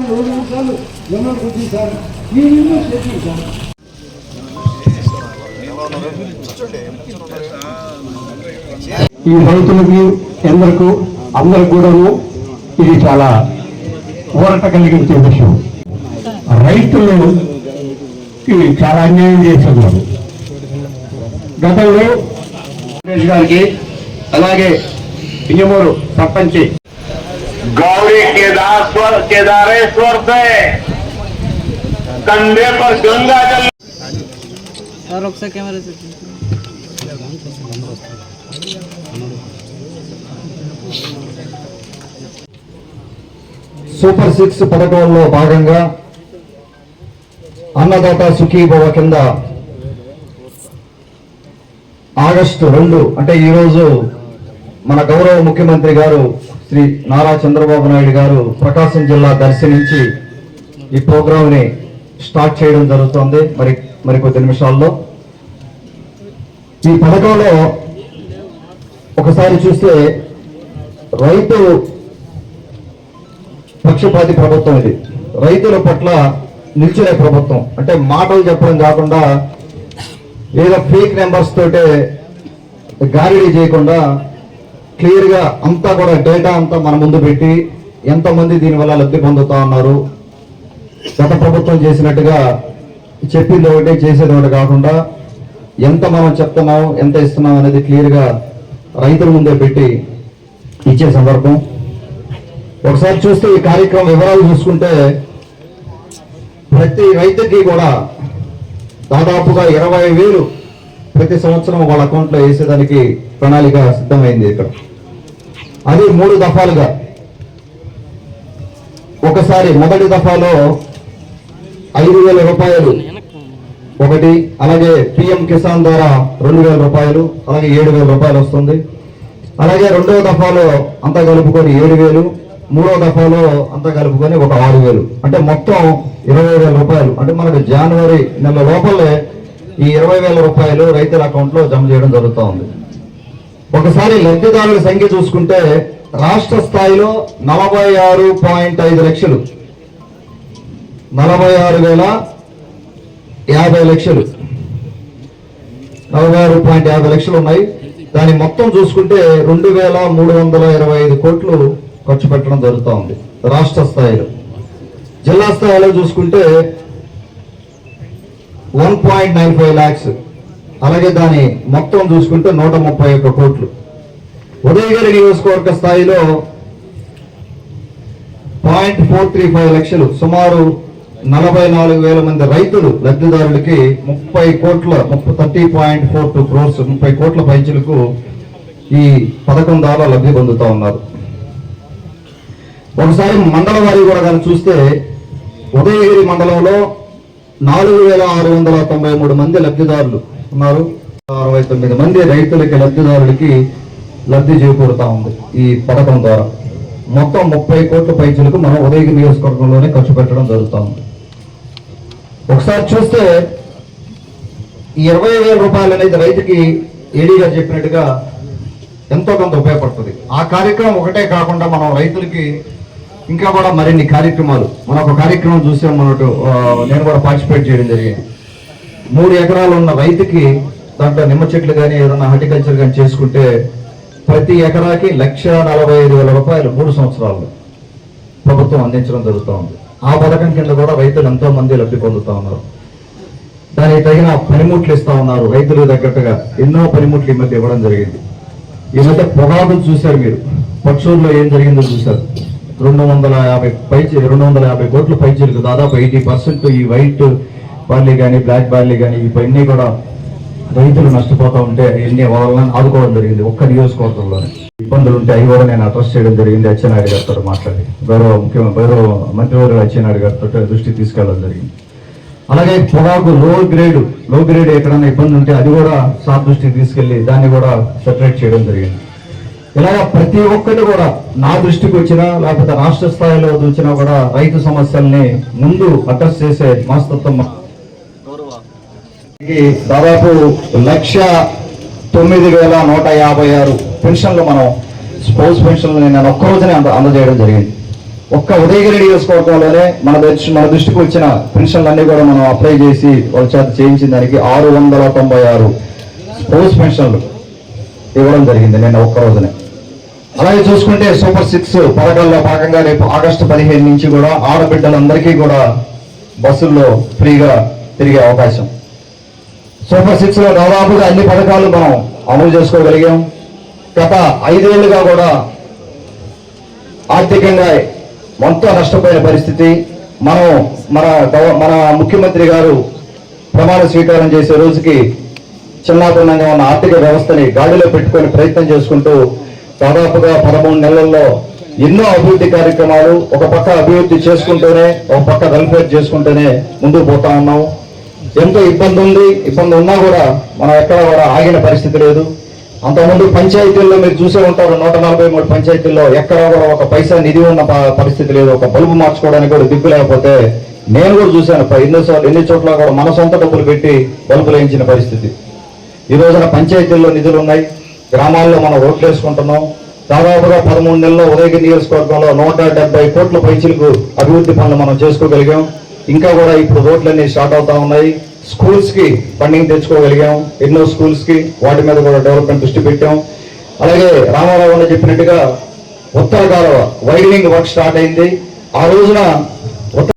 రెండు నిమిషాలు ఎవరు కొద్దిగా ఈ నిమిషం చేసింది ఈ రైతులకి ఎందరకు అందరికి కూడాను ఇది చాలా ఊరట కలిగించే విషయం. రైతులు చాలా అన్యాయం చేస్తున్నారు గతంలో గారికి అలాగే బియ్యమూరు సర్పంచి गौरी केदारेश्वर केदारेश्वर से कंधे पर गंगा जल సార్ ఒకసారి కెమెరా సెట్ సూపర్ సిక్స్ పథకంలో భాగంగా అన్నదాత సుఖీభవ కింద ఆగస్టు రెండు అంటే ఈరోజు మన గౌరవ ముఖ్యమంత్రి గారు శ్రీ నారా చంద్రబాబు నాయుడు గారు ప్రకాశం జిల్లా దర్శనించి ఈ ప్రోగ్రాంని స్టార్ట్ చేయడం జరుగుతోంది. మరి మరి కొద్ది నిమిషాల్లో. ఈ పథకంలో ఒకసారి చూస్తే రైతు పక్షపాతి ప్రభుత్వం ఇది. రైతుల పట్ల నిల్చునే ప్రభుత్వం. అంటే మాటలు చెప్పడం కాకుండా ఏదో ఫేక్ నెంబర్స్ తోటే గారిడీ చేయకుండా క్లియర్గా అంతా కూడా డేటా అంతా మన ముందు పెట్టి ఎంతమంది దీనివల్ల లబ్ధి పొందుతా ఉన్నారు? గత ప్రభుత్వం చేసినట్టుగా చెప్పింది ఒకటి చేసేది ఒకటి కాకుండా ఎంత మనం చెప్తున్నాం ఎంత ఇస్తున్నాం అనేది క్లియర్గా రైతుల ముందే పెట్టి ఇచ్చే సందర్భం. ఒకసారి చూస్తే ఈ కార్యక్రమం వివరాలు చూసుకుంటే ప్రతి రైతుకి కూడా దాదాపుగా ఇరవై వేలు ప్రతి సంవత్సరం వాళ్ళ అకౌంట్లో వేసేదానికి ప్రణాళిక సిద్ధమైంది ఇక్కడ. అది మూడు దఫాలుగా. ఒకసారి మొదటి దఫాలో ఐదు వేల రూపాయలు ఒకటి అలాగే పిఎం కిసాన్ ద్వారా రెండు వేల రూపాయలు అలాగే ఏడు వేల రూపాయలు వస్తుంది. అలాగే రెండవ దఫాలో అంతా కలుపుకొని ఏడు వేలు మూడో దఫాలో అంతా కలుపుకొని ఒక ఆరు వేలు. అంటే మొత్తం ఇరవై వేల రూపాయలు. అంటే మనకు జనవరి నెల లోపలే ఈ ఇరవై వేల రూపాయలు రైతుల అకౌంట్లో జమ చేయడం జరుగుతూ ఉంది. ఒకసారి లబ్ధిదారుల సంఖ్య చూసుకుంటే రాష్ట్ర స్థాయిలో నలభై ఆరు పాయింట్ ఐదు లక్షలు. నలభై ఆరు వేల యాభై లక్షలు. నలభై ఆరు పాయింట్ యాభై లక్షలు ఉన్నాయి. దాని మొత్తం చూసుకుంటే రెండు వేల మూడు వందల ఇరవై ఐదు కోట్లు ఖర్చు పెట్టడం జరుగుతూ ఉంది రాష్ట్ర స్థాయిలో. జిల్లా స్థాయిలో చూసుకుంటే one point nine five lakhs. అలాగే దాని మొత్తం చూసుకుంటే నూట ముప్పై ఒక్క కోట్లు. ఉదయగిరి నియోజకవర్గ స్థాయిలో పాయింట్ ఫోర్ త్రీ ఫైవ్ లక్షలు సుమారు నలభై నాలుగు వేల మంది రైతులు లబ్ధిదారులకి ముప్పై కోట్ల ముప్పై thirty point four two crores ముప్పై కోట్ల పైచులకు ఈ పథకం ద్వారా లబ్ధి పొందుతూ ఉన్నారు. ఒకసారి మండల వారి కూడా కానీ చూస్తే ఉదయగిరి మండలంలో నాలుగు వేల ఆరు వందల తొంభై మూడు మంది లబ్ధిదారులు. ఉన్నారు అరవై తొమ్మిది మంది రైతులకి లబ్ధిదారులకి లబ్ధి చేకూరుతా ఉంది ఈ పథకం ద్వారా. మొత్తం ముప్పై కోట్ల పైచులకు మనం ఉదయగిరి నియోజకవర్గంలోనే ఖర్చు పెట్టడం జరుగుతూ ఉంది ఒకసారి చూస్తే ఇరవై వేల రూపాయలు అనేది రైతుకి ఏడీ గారు చెప్పినట్టుగా ఎంతో కొంత ఉపయోగపడుతుంది. ఆ కార్యక్రమం ఒకటే కాకుండా మనం రైతులకి ఇంకా కూడా మరిన్ని కార్యక్రమాలు మనం ఒక కార్యక్రమం చూసాం మనటు నేను కూడా పార్టిసిపేట్ చేయడం జరిగింది. మూడు ఎకరాలు ఉన్న రైతుకి దాంట్లో నిమ్మ చెట్లు కానీ ఏదైనా హార్టికల్చర్ కానీ చేసుకుంటే ప్రతి ఎకరాకి లక్ష నలభై ఐదు వేల రూపాయలు మూడు సంవత్సరాల్లో ప్రభుత్వం అందించడం జరుగుతూ ఉంది ఆ పథకం కింద కూడా రైతులు ఎంతో మంది లబ్ధి పొందుతా ఉన్నారు. దానికి తగిన పనిముట్లు ఇస్తా ఉన్నారు రైతులు తగ్గట్టుగా. ఎన్నో పనిముట్లు ఈ మధ్య ఇవ్వడం జరిగింది. ఈ మధ్య పొగాకు చూశారు మీరు. పక్షుల్లో ఏం జరిగిందో చూశారు. రెండు వందల యాభై పై రెండు వందల యాభై కోట్ల పైచీలకు దాదాపు ఎయిటీ పర్సెంట్ ఈ వైట్ బార్లీ కానీ బ్లాక్ బార్లీ కానీ ఇవన్నీ కూడా రైతులు నష్టపోతూ ఉంటే ఎన్ని వాళ్ళని ఆదుకోవడం జరిగింది ఒక్క నియోజకవర్గంలోనే. ఇబ్బందులు ఉంటే అవి కూడా నేను అడ్రస్ చేయడం జరిగింది అచ్చెన్నాయుడు గారితో మాట్లాడి. గౌరవ ముఖ్యమంత్రి గౌరవ మంత్రివర్గ అచ్చెన్నాయుడు గారితో దృష్టి తీసుకెళ్ళడం జరిగింది. అలాగే పొగాకు లో గ్రేడ్లో గ్రేడ్ ఎక్కడైనా ఇబ్బంది ఉంటే అది కూడా సార్ దృష్టికి తీసుకెళ్ళి దాన్ని కూడా సెపరేట్ చేయడం జరిగింది. ఇలాగ ప్రతి ఒక్కటి కూడా నా దృష్టికి వచ్చినా లేకపోతే రాష్ట్ర స్థాయిలో వచ్చినా కూడా రైతు సమస్యల్ని ముందు అడ్రస్ చేసే మనస్తత్వం మా- దాదాపు లక్ష తొమ్మిది వేల నూట యాభై ఆరు పెన్షన్లు మనం స్పోర్ట్స్ పెన్షన్లు నేను ఒక్క రోజునే అంద అందజేయడం జరిగింది. ఒక్క ఉదయగిరి నియోజకవర్గంలోనే మన దృష్టి మన దృష్టికి వచ్చిన పెన్షన్లన్నీ కూడా మనం అప్లై చేసి వాళ్ళ చేత చేయించిన దానికి ఆరు వందల తొంభై ఆరు స్పోర్ట్స్ పెన్షన్లు ఇవ్వడం జరిగింది నిన్న ఒక్క రోజునే. అలాగే చూసుకుంటే సూపర్ సిక్స్ పథకాల్లో భాగంగా రేపు ఆగస్టు పదిహేను నుంచి కూడా ఆడబిడ్డలందరికీ కూడా బస్సుల్లో ఫ్రీగా తిరిగే అవకాశం. సూపర్ సిక్స్లో దాదాపుగా అన్ని పథకాలు మనం అమలు చేసుకోగలిగాం. గత ఐదేళ్ళుగా కూడా ఆర్థికంగా మొత్తం నష్టపోయిన పరిస్థితి. మనం మన మన ముఖ్యమంత్రి గారు ప్రమాణ స్వీకారం చేసే రోజుకి చిన్నాభిన్నంగా ఉన్న ఆర్థిక వ్యవస్థని గాడిలో పెట్టుకొని ప్రయత్నం చేసుకుంటూ దాదాపుగా పదమూడు నెలల్లో ఎన్నో అభివృద్ధి కార్యక్రమాలు ఒక పక్క అభివృద్ధి చేసుకుంటూనే ఒక పక్క వెల్ఫేర్ చేసుకుంటూనే ముందుకు పోతా ఉన్నాం. ఎంతో ఇబ్బంది ఉంది ఇబ్బంది ఉన్నా కూడా మనం ఎక్కడ కూడా ఆగిన పరిస్థితి లేదు. అంతకుముందు పంచాయతీల్లో మీరు చూసే ఉంటారు నూట నలభై మూడు పంచాయతీల్లో ఎక్కడ కూడా ఒక పైసా నిధి ఉన్న పరిస్థితి లేదు. ఒక బల్బు మార్చుకోవడానికి కూడా దిక్కు లేకపోతే నేను కూడా చూశాను ప- ఎన్ని చోట్ల కూడా మన సొంత డబ్బులు పెట్టి బల్బులు వేయించిన పరిస్థితి. ఈ రోజున పంచాయతీల్లో నిధులు ఉన్నాయి. గ్రామాల్లో మనం రోడ్లు వేసుకుంటున్నాం. దాదాపుగా పదమూడు నెలల్లో ఉదయగిరి నియోజకవర్గంలో నూట డెబ్బై కోట్ల పైచిలకు అభివృద్ధి పనులు మనం చేసుకోగలిగాం. ఇంకా కూడా ఇప్పుడు రోడ్లన్నీ స్టార్ట్ అవుతా ఉన్నాయి. స్కూల్స్కి ఫండింగ్ తెచ్చుకోగలిగాం. ఎన్నో స్కూల్స్కి వాటి మీద కూడా డెవలప్మెంట్ దృష్టి పెట్టాం. అలాగే రామారావు చెప్పినట్టుగా ఉత్తర కాలువ వైడనింగ్ వర్క్ స్టార్ట్ అయింది. ఆ రోజున